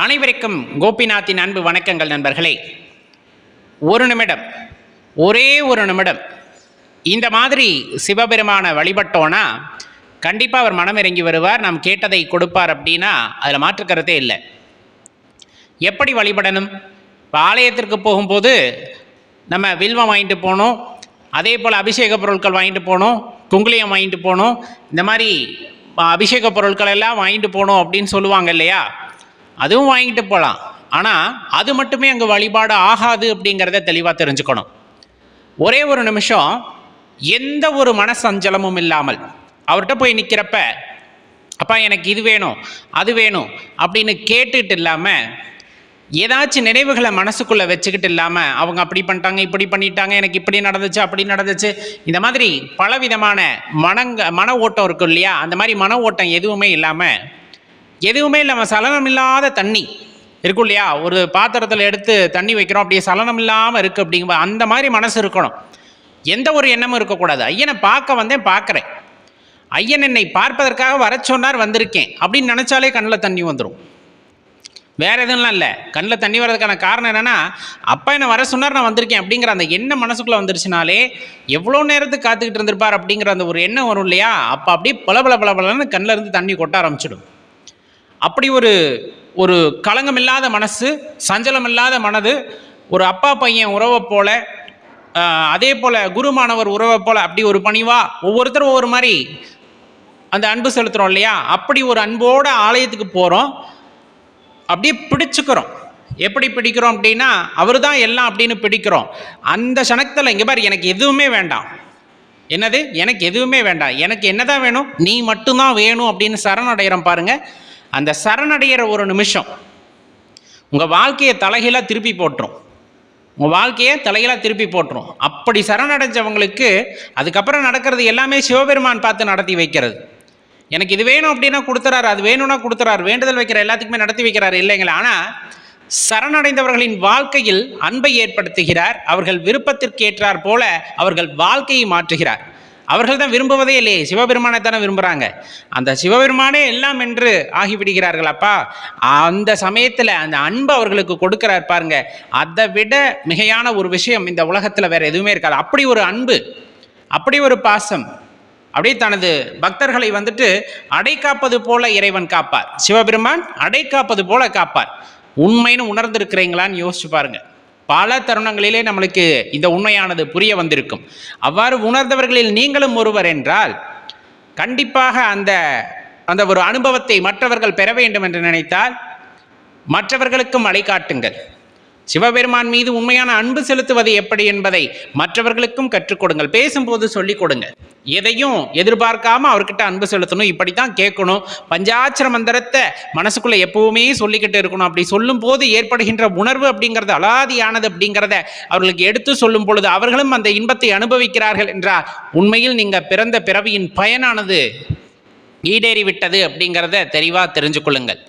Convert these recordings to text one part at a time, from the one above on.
அனைவருக்கும் கோபிநாத்தின் அன்பு வணக்கங்கள் நண்பர்களே. ஒரு நிமிடம் ஒரே ஒரு நிமிடம். இந்த மாதிரி சிவபெருமானை வழிபட்டோன்னா கண்டிப்பாக அவர் மனம் இறங்கி வருவார் நாம் கேட்டதை கொடுப்பார் அப்படின்னா அதில் மாற்றுக்கிறதே இல்லை. எப்படி வழிபடணும்? இப்போ ஆலயத்திற்கு போகும்போது நம்ம வில்வம் வாங்கிட்டு போகணும் அதே போல் அபிஷேக பொருட்கள் வாங்கிட்டு போகணும் குங்குளியம் வாங்கிட்டு போகணும் இந்த மாதிரி அபிஷேக பொருட்கள் எல்லாம் வாங்கிட்டு போகணும் அப்படின்னு சொல்லுவாங்க இல்லையா? அதுவும் வாங்கிட்டு போகலாம் ஆனால் அது மட்டுமே அங்கே வழிபாடு ஆகாது அப்படிங்கிறத தெளிவாக தெரிஞ்சுக்கணும். ஒரே ஒரு நிமிஷம் எந்த ஒரு மனசஞ்சலமும் இல்லாமல் அவர்கிட்ட போய் நிற்கிறப்ப அப்பா எனக்கு இது வேணும் அது வேணும் அப்படின்னு கேட்டுட்டு இல்லாமல் ஏதாச்சும் நினைவுகளை மனசுக்குள்ளே வச்சுக்கிட்டு இல்லாமல் அவங்க அப்படி பண்ணிட்டாங்க இப்படி பண்ணிட்டாங்க எனக்கு இப்படி நடந்துச்சு அப்படி நடந்துச்சு. இந்த மாதிரி பலவிதமான மனங்க மன ஓட்டம் இருக்கும் இல்லையா? அந்த மாதிரி மன ஓட்டம் எதுவுமே இல்லாமல் எதுவுமே இல்லாமல் சலனம் இல்லாத தண்ணி. இருக்கும் இல்லையா? ஒரு பாத்திரத்தில் எடுத்து தண்ணி வைக்கிறோம் அப்படியே சலனம் இல்லாமல் இருக்குது அப்படிங்கும்போது அந்த மாதிரி மனசு இருக்கணும். எந்த ஒரு எண்ணமும் இருக்கக்கூடாது. ஐயனை பார்க்க வந்தேன் பார்க்குறேன். ஐயன் என்னை பார்ப்பதற்காக வர சொன்னார் வந்திருக்கேன். அப்படின்னு நினச்சாலே கண்ணில் தண்ணி வந்துடும் வேற எதுவும்லாம் இல்லை. கண்ணில் தண்ணி வர்றதுக்கான காரணம் என்னென்னா அப்பா என்னை வர சொன்னார் நான் வந்திருக்கேன் அப்படிங்கிற அந்த எண்ணம் மனசுக்குள்ளே வந்துருச்சுனாலே எவ்வளோ நேரத்துக்கு காத்துக்கிட்டு இருந்திருப்பார் அப்படிங்கிற அந்த ஒரு எண்ணம் வரும் இல்லையா? அப்போ அப்படியே பல பல பல பலன்னு கண்ணில் இருந்து தண்ணி கொட்ட ஆரம்பிச்சிடும். அப்படி ஒரு ஒரு களங்கம் இல்லாத மனசு சஞ்சலம் இல்லாத மனது ஒரு அப்பா பையன் உறவை போல அதே போல குரு மாணவர் உறவை போல அப்படி ஒரு பணிவா ஒவ்வொருத்தரும் ஒவ்வொரு மாதிரி அந்த அன்பு செலுத்துறோம் இல்லையா? அப்படி ஒரு அன்போட ஆலயத்துக்கு போகிறோம் அப்படியே பிடிச்சுக்கிறோம். எப்படி பிடிக்கிறோம் அப்படின்னா அவர் தான் எல்லாம் அப்படின்னு பிடிக்கிறோம். அந்த சனத்தில் இங்கே பாரு எனக்கு எதுவுமே வேண்டாம். என்னது? எனக்கு எதுவுமே வேண்டாம். எனக்கு என்னதான் வேணும்? நீ மட்டும்தான் வேணும் அப்படின்னு சரணடைகிறோம் பாருங்க. அந்த சரணடைகிற ஒரு நிமிஷம். உங்கள் வாழ்க்கையை தலைகீழாக திருப்பி போட்டுரும். உங்கள் வாழ்க்கையை தலைகீழாக திருப்பி போட்டுரும். அப்படி சரணடைஞ்சவங்களுக்கு அதுக்கப்புறம் நடக்கிறது எல்லாமே சிவபெருமான் பார்த்து நடத்தி வைக்கிறது. எனக்கு இது வேணும் அப்படின்னா கொடுத்துறாரு அது வேணும்னா கொடுத்துறாரு வேண்டுதல் வைக்கிற எல்லாத்துக்குமே நடத்தி வைக்கிறாரு இல்லைங்களா. ஆனால் சரணடைந்தவர்களின் வாழ்க்கையில் அன்பை ஏற்படுத்துகிறார் அவர்கள் விருப்பத்திற்கேற்றார் போல அவர்கள் வாழ்க்கையை மாற்றுகிறார். அவர்கள் தான் விரும்புவதே இல்லையே. சிவபெருமானை தானே விரும்புகிறாங்க அந்த சிவபெருமானே எல்லாம் என்று ஆகிவிடுகிறார்கள் அப்பா. அந்த சமயத்தில் அந்த அன்பு அவர்களுக்கு கொடுக்கிறார் பாருங்க. அதை விட மிகையான ஒரு விஷயம் இந்த உலகத்தில் வேற எதுவுமே இருக்காது. அப்படி ஒரு அன்பு அப்படி ஒரு பாசம் அப்படியே தனது பக்தர்களை வந்துட்டு அடை காப்பது போல இறைவன் காப்பார். சிவபெருமான் அடை காப்பது போல காப்பார். உண்மைன்னு உணர்ந்திருக்கிறீங்களான்னு யோசிச்சு பாருங்கள் பல தருணங்களிலே நம்மளுக்கு இந்த உண்மையானது புரிய வந்திருக்கும். அவ்வாறு உணர்ந்தவர்களில் நீங்களும் ஒருவர் என்றால் கண்டிப்பாக அந்த அந்த ஒரு அனுபவத்தை மற்றவர்கள் பெற வேண்டும் என்று நினைத்தால் மற்றவர்களுக்கும் வழிகாட்டுங்கள். சிவபெருமான் மீது உண்மையான அன்பு செலுத்துவது எப்படி என்பதை மற்றவர்களுக்கும் கற்றுக் கொடுங்கள். பேசும்போது சொல்லிக் கொடுங்க எதையும் எதிர்பார்க்காம அவர்கிட்ட அன்பு செலுத்தணும். இப்படி தான் கேட்கணும். பஞ்சாட்சர மந்திரத்தை மனசுக்குள்ள எப்பவுமே சொல்லிக்கிட்டு இருக்கணும். அப்படி சொல்லும் போது ஏற்படுகின்ற உணர்வு அப்படிங்கிறது அலாதியானது அப்படிங்கிறத அவர்களுக்கு எடுத்து சொல்லும் பொழுது அவர்களும் அந்த இன்பத்தை அனுபவிக்கிறார்கள் என்றால் உண்மையில் நீங்க பிறந்த பிறவியின் பயனானது ஈடேறிவிட்டது அப்படிங்கிறத தெளிவாக தெரிஞ்சு கொள்ளுங்கள்.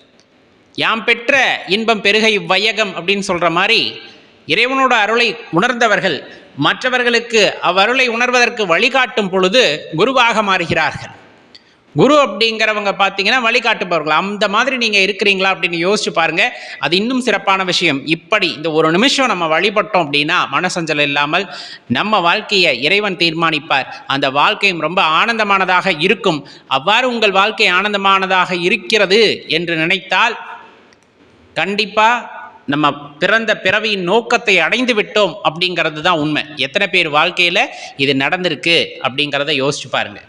யாம் பெற்ற இன்பம் பெருகை இவ்வையகம் அப்படின்னு சொல்கிற மாதிரி இறைவனோட அருளை உணர்ந்தவர்கள் மற்றவர்களுக்கு அவ்வருளை உணர்வதற்கு வழிகாட்டும் பொழுது குருவாக மாறுகிறார்கள். குரு அப்படிங்கிறவங்க பார்த்தீங்கன்னா வழிகாட்டுபவர்கள். அந்த மாதிரி நீங்கள் இருக்கிறீங்களா அப்படின்னு யோசிச்சு பாருங்க. அது இன்னும் சிறப்பான விஷயம். இப்படி இந்த ஒரு நிமிஷம் நம்ம வழிபட்டோம் அப்படின்னா மனசஞ்சல் இல்லாமல் நம்ம வாழ்க்கையை இறைவன் தீர்மானிப்பார். அந்த வாழ்க்கையும் ரொம்ப ஆனந்தமானதாக இருக்கும். அவ்வாறு உங்கள் வாழ்க்கை ஆனந்தமானதாக இருக்கிறது என்று நினைத்தால் கண்டிப்பாக நம்ம பிறந்த பிறவியின் நோக்கத்தை அடைந்து விட்டோம் அப்படிங்கிறது தான் உண்மை. எத்தனை பேர் வாழ்க்கையில் இது நடந்திருக்கு அப்படிங்கிறத யோசிச்சு பாருங்கள்